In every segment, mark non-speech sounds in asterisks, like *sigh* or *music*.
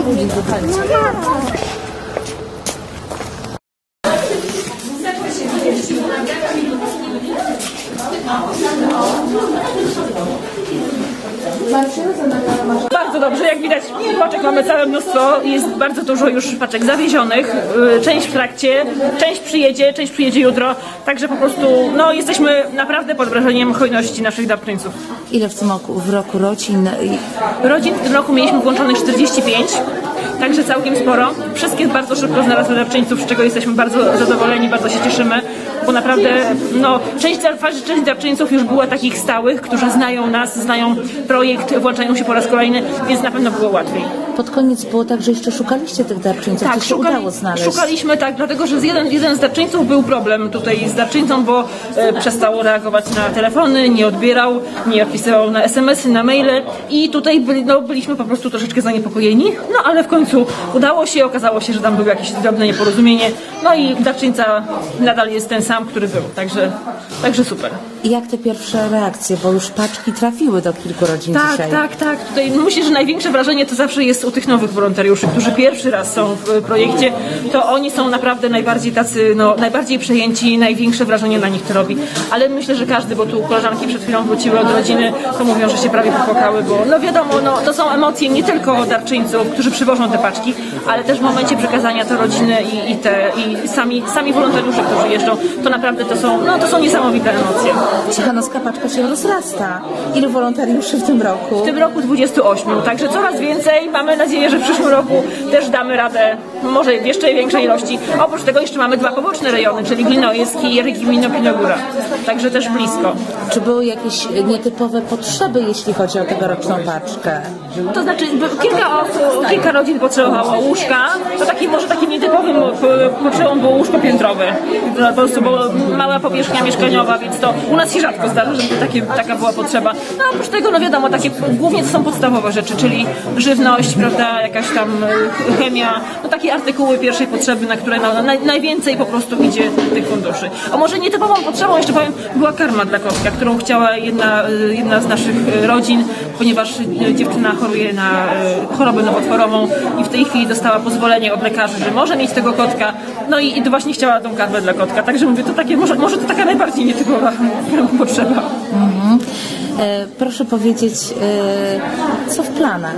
是不停的看车。Bardzo dobrze, jak widać paczek mamy całe mnóstwo, jest bardzo dużo już paczek zawiezionych, y, część w trakcie, część przyjedzie, część przyjedzie jutro, także po prostu no, jesteśmy naprawdę pod wrażeniem hojności naszych darczyńców. Ile w tym roku, w roku rodzin? Rodzin w tym roku mieliśmy włączonych 45, także całkiem sporo. Wszystkie bardzo szybko znalazły darczyńców, z czego jesteśmy bardzo zadowoleni, bardzo się cieszymy, bo naprawdę no, część, dar- część darczyńców już była takich stałych, którzy znają nas, znają projekt, włączają się po raz kolejny, więc na pewno było łatwiej. Pod koniec było tak, że jeszcze szukaliście tych darczyńców. Tak, to się szukali- udało znaleźć. szukaliśmy tak, dlatego że z jeden, jeden z darczyńców był problem tutaj z darczyńcą, bo e, przestał reagować na telefony, nie odbierał, nie odpisywał na SMS-y, na maile i tutaj byli, no, byliśmy po prostu troszeczkę zaniepokojeni, no ale w końcu udało się, okazało się, że tam było jakieś drobne nieporozumienie, no i darczyńca nadal jest ten sam, który był, także, także super. I jak te pierwsze reakcje, bo już paczki trafiły do kilku rodzin Tak, dzisiaj. tak, tak. Tutaj myślę, że największe wrażenie to zawsze jest u tych nowych wolontariuszy, którzy pierwszy raz są w projekcie. To oni są naprawdę najbardziej tacy, no, najbardziej przejęci, największe wrażenie na nich to robi. Ale myślę, że każdy, bo tu koleżanki przed chwilą wróciły od rodziny, to mówią, że się prawie popłakały, bo no wiadomo, no, to są emocje nie tylko darczyńców, którzy przywożą te paczki, ale też w momencie przekazania to rodziny i, i, te, i sami, sami wolontariusze, którzy jeżdżą, to naprawdę to są, no, to są niesamowite emocje. Cichanowska paczka się rozrasta. Ilu wolontariuszy w tym roku? W tym roku 28, także coraz więcej. Mamy nadzieję, że w przyszłym roku też damy radę, może w jeszcze większej ilości. Oprócz tego jeszcze mamy dwa poboczne rejony, czyli Glinojeski i Rygimino Pinogóra. Także też blisko. Czy były jakieś nietypowe potrzeby, jeśli chodzi o tegoroczną paczkę? To znaczy, kilka osób, kilka rodzin potrzebowało łóżka. To takim może takim nietypowym potrzebą było łóżko piętrowe. To Po prostu bo mała powierzchnia mieszkaniowa, więc to u nas się rzadko zdarza, żeby takie, taka była potrzeba. No a oprócz tego, no wiadomo, takie głównie to są podstawowe rzeczy, czyli żywność, prawda, jakaś tam e, chemia, no takie artykuły pierwszej potrzeby, na które no, naj, najwięcej po prostu idzie tych funduszy. A może nietypową potrzebą, jeszcze powiem, była karma dla kotka, którą chciała jedna, e, jedna z naszych e, rodzin, ponieważ e, dziewczyna choruje na e, chorobę nowotworową i w tej chwili dostała pozwolenie od lekarzy, że może mieć tego kotka, no i, i właśnie chciała tą karmę dla kotka. Także mówię, to takie, może, może to taka najbardziej nietypowa *laughs* potrzeba. E, proszę powiedzieć, e, co w planach?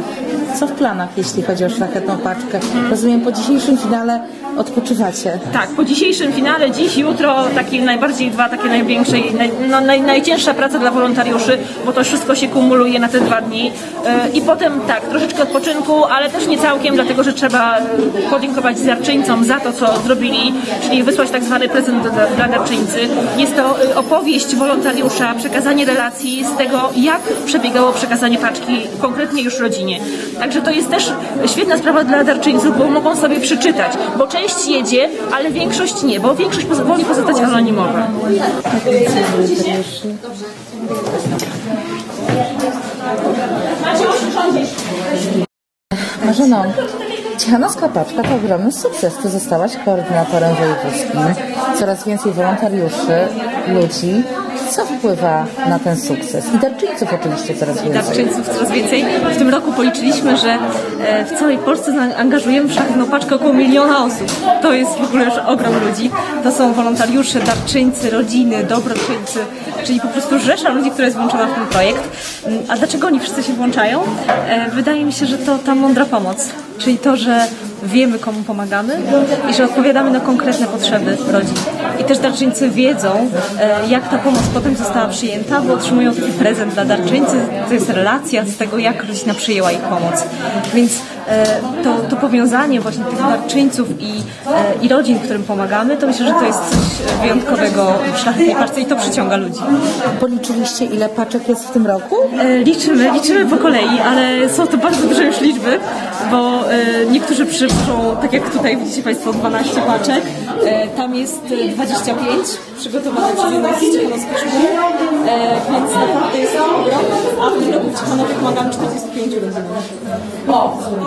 Co w planach, jeśli chodzi o szlachetną paczkę? Rozumiem, po dzisiejszym finale odpoczywacie. Tak, po dzisiejszym finale, dziś, jutro, takie najbardziej dwa, takie największe, i naj, no, naj, najcięższa praca dla wolontariuszy, bo to wszystko się kumuluje na te dwa dni. E, I potem tak, troszeczkę odpoczynku, ale też nie całkiem, dlatego że trzeba e, podziękować darczyńcom za to, co zrobili, czyli wysłać tak zwany prezent dla, darczyńcy. Jest to e, opowieść wolontariusza, przekazanie relacji z tego, jak przebiegało przekazanie paczki konkretnie już rodzinie. Także to jest też świetna sprawa dla darczyńców, bo mogą sobie przeczytać, bo część jedzie, ale większość nie, bo większość woli pozostać anonimowa. Marzeno, Cichanowska Paczka to ogromny sukces. Ty zostałaś koordynatorem wojewódzkim. Coraz więcej wolontariuszy, ludzi. Co wpływa na ten sukces? I darczyńców oczywiście coraz więcej. darczyńców coraz więcej. W tym roku policzyliśmy, że e, w całej Polsce angażujemy w szlachetną paczkę około miliona osób. To jest w ogóle już ogrom ludzi. To są wolontariusze, darczyńcy, rodziny, dobroczyńcy, czyli po prostu rzesza ludzi, która jest włączona w ten projekt. Mm, A dlaczego oni wszyscy się włączają? E, Wydaje mi się, że to ta mądra pomoc, czyli to, że wiemy komu pomagamy i że odpowiadamy na konkretne potrzeby rodzin. I też darczyńcy wiedzą, e, jak ta pomoc potem została przyjęta, bo otrzymują taki prezent dla darczyńcy. To jest relacja z tego, jak rodzina przyjęła ich pomoc. Więc to, to powiązanie właśnie tych darczyńców i, e, i rodzin, którym pomagamy, to myślę, że to jest coś wyjątkowego w szlachetnej paczce i to przyciąga ludzi. Policzyliście, ile paczek jest w tym roku? E, Liczymy, liczymy po kolei, ale są to bardzo duże już liczby, bo e, niektórzy przywożą, tak jak tutaj widzicie Państwo, 12 paczek, e, tam jest e, 25 przygotowane przez jedną z ciechanowskich szkół, e, więc naprawdę jest ogrom, a w tym roku w Ciechanowie pomagamy 45 rodzinom.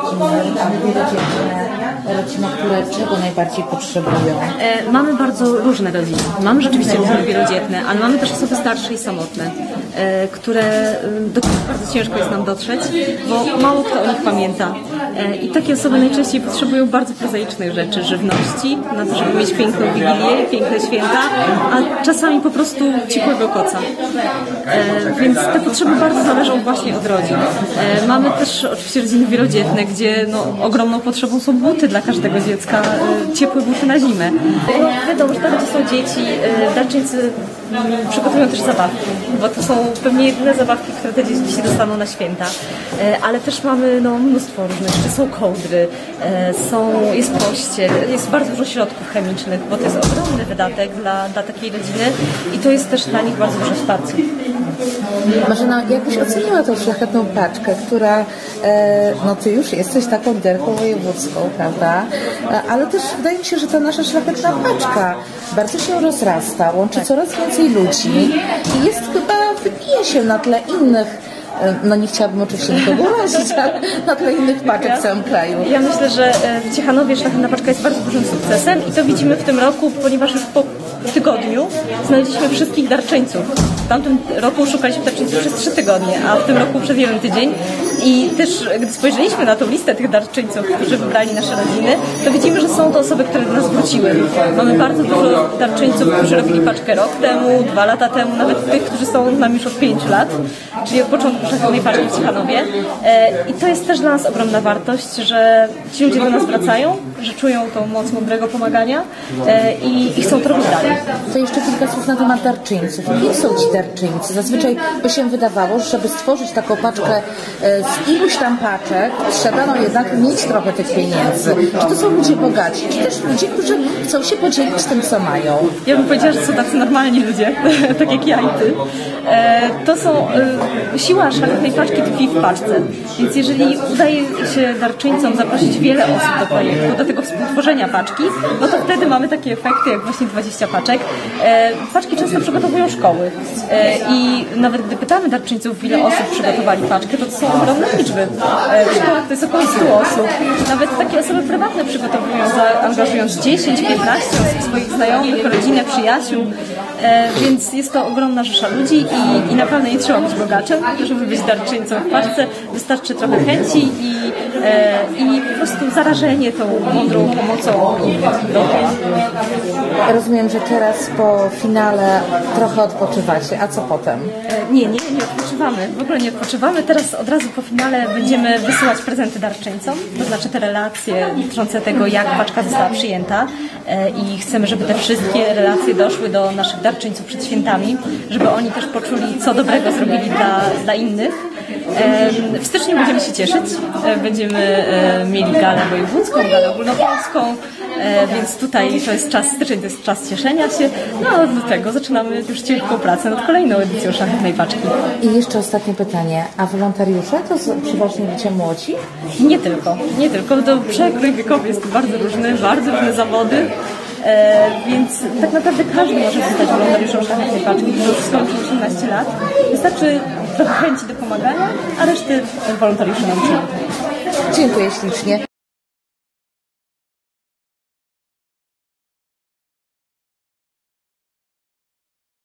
今天咱们这个简 rodziny, które czego najbardziej potrzebują? E, Mamy bardzo różne rodziny. Mamy rzeczywiście rodziny wielodzietne, ale mamy też osoby starsze i samotne, e, które, e, do których bardzo ciężko jest nam dotrzeć, bo mało kto o nich pamięta. E, I takie osoby najczęściej potrzebują bardzo prozaicznych rzeczy, żywności, na to, żeby mieć piękną wigilię, piękne święta, a czasami po prostu ciepłego koca. E, Więc te potrzeby bardzo zależą właśnie od rodzin. E, Mamy też oczywiście rodziny wielodzietne, gdzie no, ogromną potrzebą są buty dla każdego dziecka, e, ciepłe buty na zimę. No, wiadomo, że tam, gdzie są dzieci, e, darczyńcy przygotowują też zabawki, bo to są pewnie jedyne zabawki, które te dzieci dostaną na święta. E, Ale też mamy no, mnóstwo różnych rzeczy. Są kołdry, są, jest pościel, jest bardzo dużo środków chemicznych, bo to jest ogromny wydatek dla, dla takiej rodziny i to jest też dla nich bardzo duże wsparcie. Marzena, jakbyś oceniła tą szlachetną paczkę, która, e, no ty już jesteś taką liderką wojewódzką, prawda? E, ale też wydaje mi się, że ta nasza szlachetna paczka bardzo się rozrasta, łączy coraz więcej ludzi i jest chyba, wybije się na tle innych e, no nie chciałabym oczywiście nikogo *laughs* urazić, ale na tle innych paczek w całym kraju. Ja myślę, że w Ciechanowie Szlachetna Paczka jest bardzo dużym sukcesem i to widzimy w tym roku, ponieważ już po tygodniu znaleźliśmy wszystkich darczyńców. W tamtym roku szukaliśmy darczyńców przez trzy tygodnie, a w tym roku przez jeden tydzień. I też gdy spojrzeliśmy na tą listę tych darczyńców, którzy wybrali nasze rodziny, to widzimy, że są to osoby, które do nas wróciły. Mamy bardzo dużo darczyńców, którzy robili paczkę rok temu, dwa lata temu, nawet tych, którzy są z nami już od pięciu lat, czyli od początku Szlachetnej Paczki w Ciechanowie. E, I to jest też dla nas ogromna wartość, że ci ludzie do nas wracają, że czują tą moc mądrego pomagania e, i, i chcą to robić dalej. To jeszcze kilka słów na temat darczyńców. Kim są ci darczyńcy? Zazwyczaj by się wydawało, że żeby stworzyć taką paczkę e, z iluś tam paczek, trzeba no jednak mieć trochę tych pieniędzy. Czy to są ludzie bogaci, czy też ludzie, którzy chcą się podzielić tym, co mają? Ja bym powiedziała, że są tacy normalni ludzie, *laughs* tak jak ja i ty. E, to są, e, siła szlachetnej paczki tkwi w paczce. Więc jeżeli udaje się darczyńcom zaprosić wiele osób do projektu, do tego współtworzenia paczki, no to wtedy mamy takie efekty jak właśnie 20 paczek. E, paczki często przygotowują szkoły. E, I nawet gdy pytamy darczyńców, ile osób przygotowali paczkę, to to są ogromne liczby. E, w szkołach to jest około 100 osób. Nawet takie osoby prywatne przygotowują, angażując 10, 15 osób swoich znajomych, rodzinę, przyjaciół. Więc jest to ogromna rzesza ludzi i, i naprawdę nie trzeba być bogaczem, żeby być darczyńcą w paczce. Wystarczy trochę chęci i, i po prostu zarażenie tą mądrą pomocą. Rozumiem, że teraz po finale trochę odpoczywacie, a co potem? E, Nie, nie, nie odpoczywamy. W ogóle nie odpoczywamy. Teraz od razu po finale będziemy wysyłać prezenty darczyńcom, to znaczy te relacje dotyczące tego, jak paczka została przyjęta E, i chcemy, żeby te wszystkie relacje doszły do naszych darczyńców przed świętami, żeby oni też poczuli, co dobrego zrobili dla, dla innych. E, W styczniu będziemy się cieszyć. E, Będziemy e, mieli galę wojewódzką, galę ogólnopolską, więc tutaj to jest czas, styczeń to jest czas cieszenia się. No a do tego zaczynamy już ciężką pracę nad kolejną edycją Szlachetnej Paczki. I jeszcze ostatnie pytanie. A wolontariusze to przeważnie ludzie młodzi? Nie tylko, nie tylko. To przekrój wiekowy jest bardzo różny, bardzo różne zawody. E, więc tak naprawdę każdy może zostać wolontariuszem Szlachetnej Paczki, już skończył 18 lat. Wystarczy trochę chęci do pomagania, a reszty wolontariusze nauczyli. Dziękuję ślicznie.